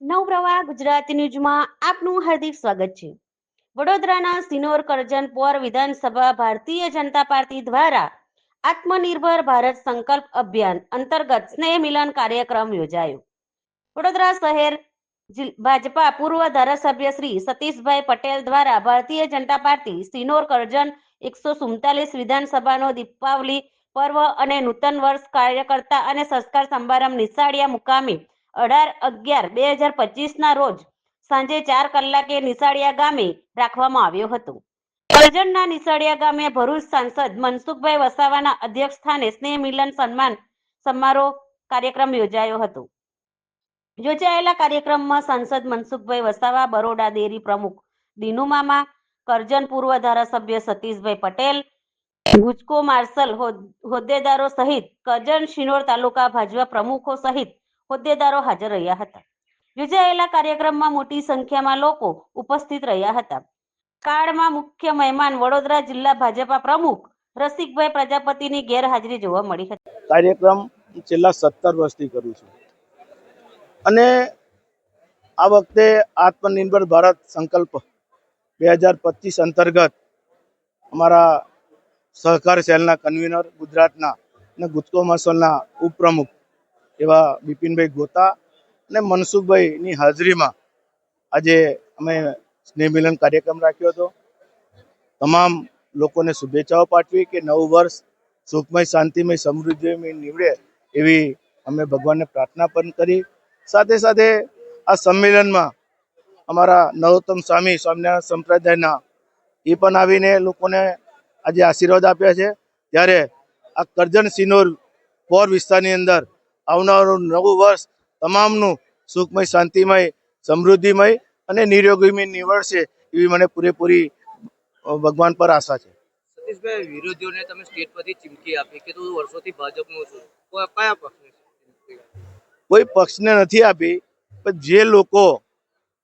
નવપ્રવાહ, ગુજરાત ન્યૂઝમાં આપનું હાર્દિક સ્વાગત છે. વડોદરાના સિનોર કરજનપોર વિધાનસભા ભારતીય જનતા પાર્ટી દ્વારા આત્મનિર્ભર ભારત સંકલ્પ અભિયાન અંતર્ગત સ્નેહ મિલન કાર્યક્રમ યોજાયો. વડોદરા શહેર ભાજપા પૂર્વ ધારાસભ્ય શ્રી સતીશભાઈ પટેલ દ્વારા ભારતીય જનતા પાર્ટી સિનોર કરજન એકસો સુડતાલીસ વિધાનસભાનો દીપાવલી પર્વ અને નૂતન વર્ષ કાર્યકર્તા અને સંસ્કાર સમારંભ નિશાળિયા મુકામે અઢાર અગિયાર બે હજાર પચીસના રોજ સાંજે ચાર કલાકે નિશાળિયા ગામે રાખવામાં આવ્યો હતો. કરજણના નિશાળિયા ગામે ભરૂચ સાંસદ મનસુખભાઈ વસાવાના અધ્યક્ષ સ્થાને સ્નેહ મિલન સન્માન સમારોહ કાર્યક્રમ યોજાયો હતો. યોજાયેલા કાર્યક્રમમાં સાંસદ મનસુખભાઈ વસાવા, બરોડા ડેરી પ્રમુખ દિનુમામા કરજણ પૂર્વ ધારાસભ્ય સતીશભાઈ પટેલ, ગુજકો માર્શલ હોદ્દેદારો સહિત કરજણ શિનોર તાલુકા ભાજપા પ્રમુખો સહિત હોદ્દેદારો હાજર રહ્યા હતા. યોજાયેલા કાર્યક્રમમાં મોટી સંખ્યામાં લોકો ઉપસ્થિત રહ્યા હતા. કાર્ડમાં મુખ્ય મહેમાન વડોદરા જિલ્લા ભાજપા પ્રમુખ રસિકભાઈ પ્રજાપતિની ગેરહાજરી જોવા મળી હતી. કાર્યક્રમ છેલ્લા સત્તર વર્ષથી કરું છું. અને આ વખતે આત્મનિર્ભર ભારત સંકલ્પ બે હજાર પચીસ અંતર્ગત અમારા સહકાર સેલના કન્વીનર ગુજરાતના અને ગુજકો મસલના ઉપપ્રમુખ એવા બિપિનભાઈ ગોતા અને મનસુખભાઈની હાજરીમાં આજે અમે સ્નેહ મિલન કાર્યક્રમ રાખ્યો હતો. તમામ લોકોને શુભેચ્છાઓ પાઠવી કે નવું વર્ષ સુખમય, શાંતિમય, સમૃદ્ધિમય નીવડે એવી અમે ભગવાનને પ્રાર્થના પણ કરી. સાથે સાથે આ સંમેલનમાં અમારા નરોત્તમ સ્વામી સ્વામિનારાયણ સંપ્રદાયના એ પણ આવીને લોકોને આજે આશીર્વાદ આપ્યા છે. ત્યારે આ કરજણ સિનોર પોર વિસ્તારની અંદર આવનારું નવું વર્ષ તમામનું સુખમય શાંતિમય સમૃદ્ધિમય અને નિરોગીમય નીવડશે એવી મને પૂરેપૂરી ભગવાન પર આશા છે. સતીશભાઈ વિરોધીઓને તમે સ્ટેટ પરથી ચીમકી આપી કે તું વર્ષોથી ભાજપનો છું. કોઈ કયા પક્ષને કોઈ પક્ષને નથી આપી પણ જે લોકો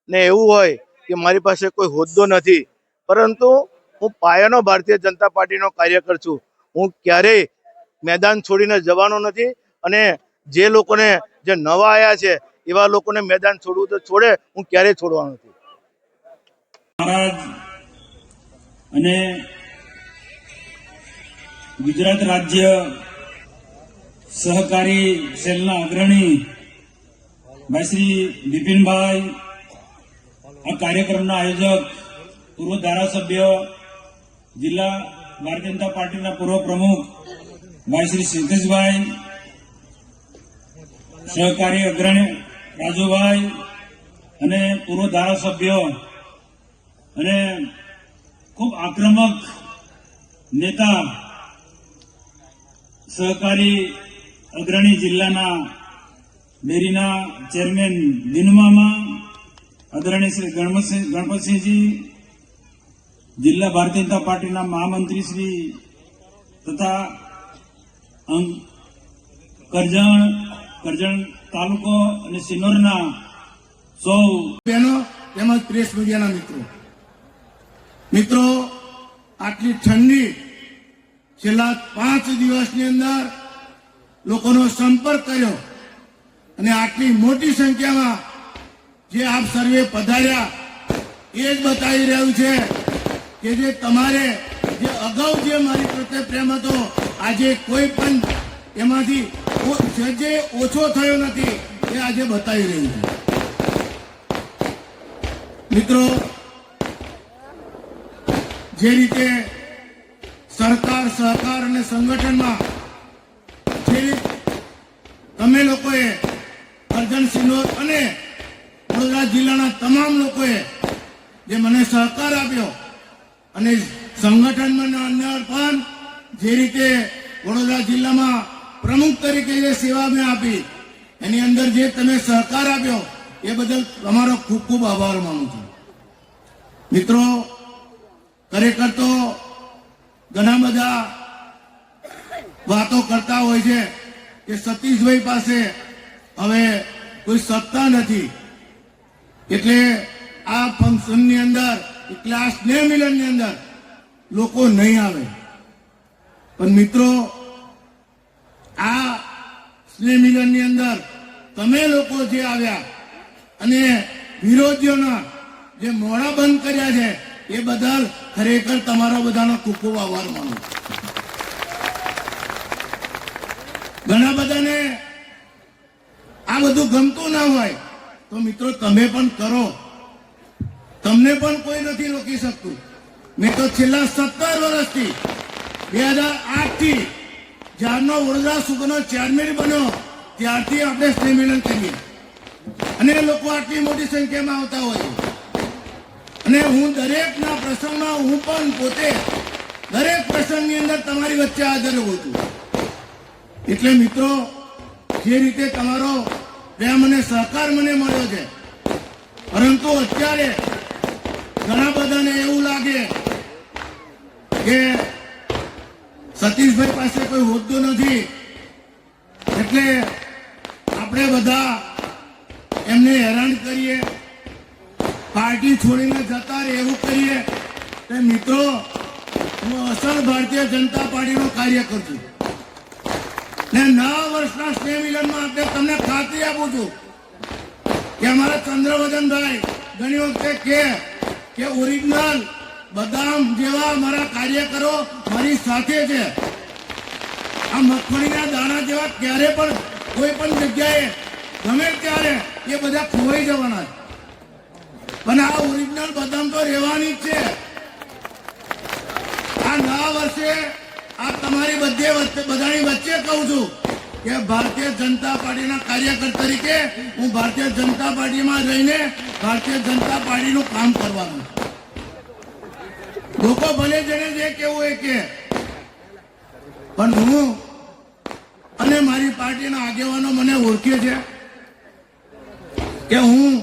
ને એવું હોય કે મારી પાસે કોઈ હોદ્દો નથી પરંતુ હું પાયાનો ભારતીય જનતા પાર્ટીનો કાર્યકર છું. હું ક્યારેય મેદાન છોડીને જવાનો નથી અને જે લોકોને જે નવા આવ્યા છે, એવા લોકોને મેદાન છોડવું તો છોડે, હું ક્યારેય છોડવાનો નથી. અને ગુજરાત રાજ્ય સહકારી સેલના અગ્રણી ભાઈ શ્રી બિપિનભાઈ આ કાર્યક્રમના આયોજક પૂર્વ ધારાસભ્ય જિલ્લા ભારતીય જનતા પાર્ટીના પૂર્વ પ્રમુખ ભાઈ શ્રી સિદ્ધેશભાઈ સહકારી અગ્રણી રાજુભાઈ અને પૂર્વ ધારાસભ્ય અને ખૂબ આક્રમક નેતા સહકારી અગ્રણી જિલ્લાના ડેરીના ચેરમેન દિનમામા, અગ્રણી શ્રી ગણપતસિંહજી, જિલ્લા ભારતીય જનતા પાર્ટીના મહામંત્રી શ્રી તથા કરજણ કરજણ તાલુકો અને સિનોરના સૌ બહેનો તેમજ પ્રેસ મીડિયાના મિત્રો. મિત્રો, આટલી ઠંડી છેલ્લા પાંચ દિવસની અંદર લોકોનો સંપર્ક કર્યો અને આટલી મોટી સંખ્યામાં જે આપ સર્વે પધાર્યા એ જ બતાવી રહ્યું છે કે જે તમારે જે અગાઉ જે મારી પ્રત્યે પ્રેમ હતો, આજે કોઈ પણ એમાંથી સહેજે ઓછો થયો નથી, એ આજે બતાવી રહ્યું છે. મિત્રો, જે રીતે સરકાર, સહકાર અને સંગઠનમાં જે તમે લોકોએ અર્જન સિનોર અને વડોદરા જિલ્લાના તમામ લોકોએ જે મને સહકાર આપ્યો અને સંગઠનમાં પણ જે રીતે વડોદરા જિલ્લામાં પ્રમુખ તરીકે જે સેવા મેં આપી, એની અંદર જે તમે સહકાર આપ્યો, એ બદલ તમારો ખૂબ ખૂબ આભાર માનું છું. મિત્રો, ખરેખર તો ઘણા બધા વાતો કરતા હોય છે કે સતીશભાઈ પાસે હવે કોઈ સત્તા નથી. એટલે આ ફંક્શનની અંદર ક્લાસ સ્નેહ મિલનની અંદર લોકો નહીં આવે. પણ મિત્રો સ્નેહ મિલનની અંદર તમે લોકો જે આવ્યા અને વિરોધીઓના જે મોડા બંધ કર્યા છે, એ બદલ ખરેખર તમારા બધાનો ખૂબ ખૂબ આભાર માનું ઘણા બધાને આ બધું ગમતું ના હોય તો મિત્રો તમે પણ કરો. તમને પણ કોઈ નથી રોકી શકતું. મેં તો છેલ્લા સત્તર વર્ષથી બે હજાર આઠથી જ્યારનો વડોદરા સુગરનો ચેરમેન બન્યો, ત્યારથી આપણે સંમેલન કરીએ. અને લોકો આટલી મોટી સંખ્યામાં આવતા હોય. અને હું દરેકના પ્રસંગમાં, હું પણ પોતે દરેક પ્રસંગની અંદર તમારી વચ્ચે હાજર હોઉં છું. એટલે મિત્રો, જે રીતે તમારો પ્રેમ અને સહકાર મને મળ્યો છે, પરંતુ અત્યારે ઘણા બધાને એવું લાગે કે સતીશભાઈ પાસે કોઈ હોદ્દો નથી. એટલે આપણે બધા એમને હેરાન કરીએ, પાર્ટી છોડીને જતા રહે એવું કરીએ. તે મિત્રો, હું અસલ ભારતીય જનતા પાર્ટીનો કાર્યકર છું. ને નવા વર્ષના સ્નેહ મિલનમાં આપણે તમને ખાતરી આપું છું કે અમારા ચંદ્રવદનભાઈ ઘણી વખતે કે ઓરિજિનલ બદામ જેવા મારા કાર્યકરો મારી સાથે છે. આ મગફળીના દાણા જેવા ક્યારે પણ કોઈ પણ જગ્યાએ ગમે ત્યારે એ બધા ખોવાઈ જવાના છે. પણ આ ઓરિજિનલ બદામ તો રહેવાની જ છે. આ નવા વર્ષે આ તમારી બધે બધાની વચ્ચે કહું છું કે ભારતીય જનતા પાર્ટીના કાર્યકર તરીકે હું ભારતીય જનતા પાર્ટીમાં રહીને ભારતીય જનતા પાર્ટીનું કામ કરવાનું લોકો ભલે જેને જે કેવું એ કે. પણ હું અને મારી પાર્ટીના આગેવાનો મને ઓળખે છે કે હું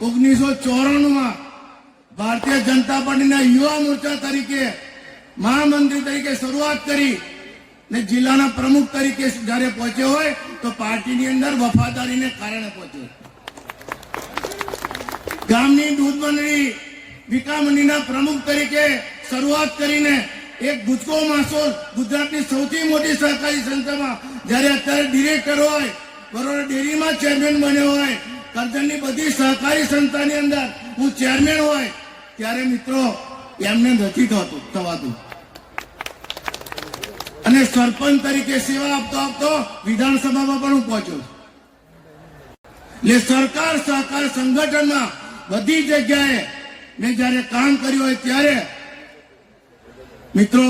ઓગણીસો ચોરાણુંમાં ભારતીય જનતા પાર્ટીના યુવા મોરચા તરીકે મહામંત્રી તરીકે શરૂઆત કરી ને જિલ્લાના પ્રમુખ તરીકે જ્યારે પહોંચ્યો હોય તો પાર્ટીની અંદર વફાદારીને કારણે પહોંચ્યો ગામની દૂધ મંડળી વિકા મંડળીના પ્રમુખ તરીકે શરૂઆત કરીને એક ગુજકો માસોલ ગુજરાતની સૌથી મોટી સહકારી સંસ્થામાં. જ્યારે અત્યારે ડિરેક્ટર હોય, બરોબર, ડેરીમાં ચેરમેન બન્યો હોય, કરજણની બધી સહકારી સંસ્થાની અંદર હું ચેરમેન હોય, ત્યારે મિત્રો, એમને નથી થતું, થવાતું. અને સરપંચ તરીકે સેવા આપતો આપતો વિધાનસભામાં પણ હું પહોંચ્યો એટલે સરકાર, સહકાર સંગઠનમાં બધી જગ્યાએ મેં જ્યારે કામ કર્યું હોય ત્યારે મિત્રો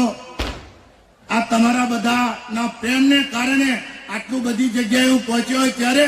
આ તમારા બધાના પ્રેમને કારણે આટલું બધી જગ્યાએ હું પહોંચ્યો ત્યારે